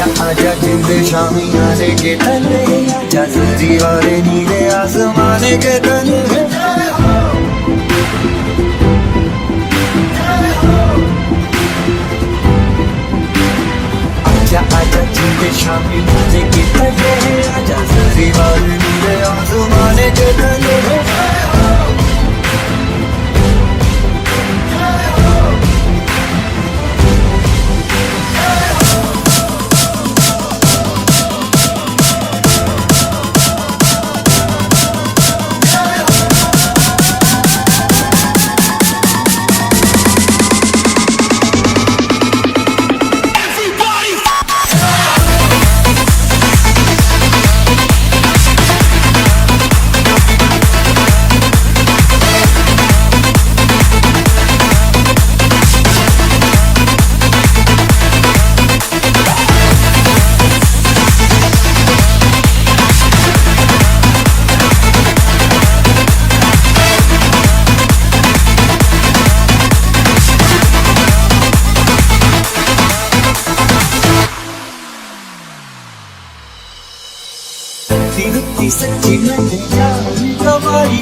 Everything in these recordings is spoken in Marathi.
आजा आजा जिंदे शामी आने के तले. आजा सजी वाले नीले आसमाने के तले. आजा आजा जिंदे शामी आने के तले. आजा सजी वाले नीले आसमाने के तले. तिरुपति सच्ची मैंने जान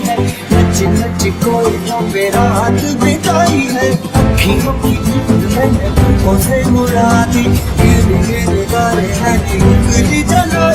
है। नच नच कोई ना पे रात बिताई है। अखियों की धुंध मैंने तुमको से मुरादी गिर गिर गाने मैंने उंगली जलाई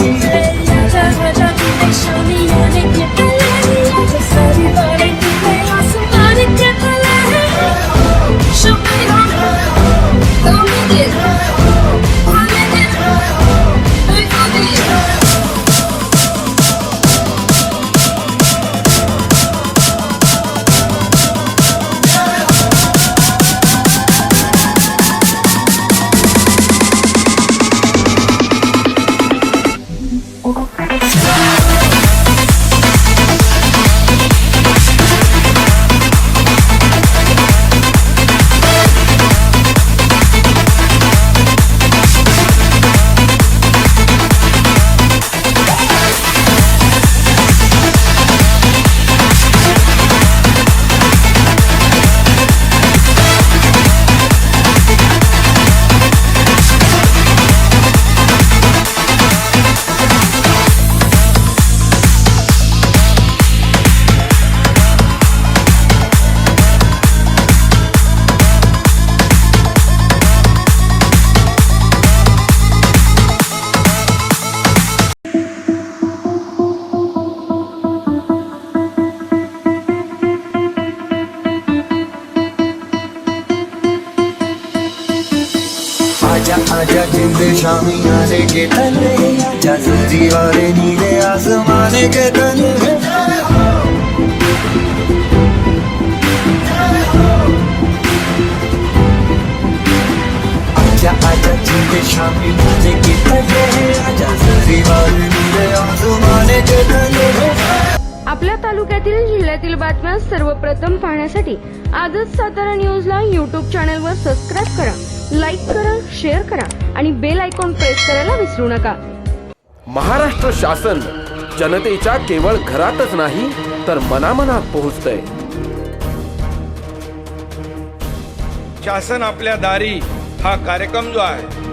आजा आजा जिंद शामी आने के तले आजा दीवारे नीले आसमाने के तले आजा आजा जिंदे शामी आने के तले आजा दीवारे नीले आसमाने के तले आपल्या तालुक्यातील जिल्ह्यातील बातम्या सर्वप्रथम पाहण्यासाठी आजच सातारा न्यूजला यूट्यूब चॅनलवर सबस्क्राईब करा. लाईक करा शेअर करा आणि बेल आयकॉन प्रेस करायला विसरू नका. महाराष्ट्र शासन जनतेच्या केवळ घरातच नाही तर मनामनात पोहोचतंय. शासन आपल्या दारी हा कार्यक्रम जो आहे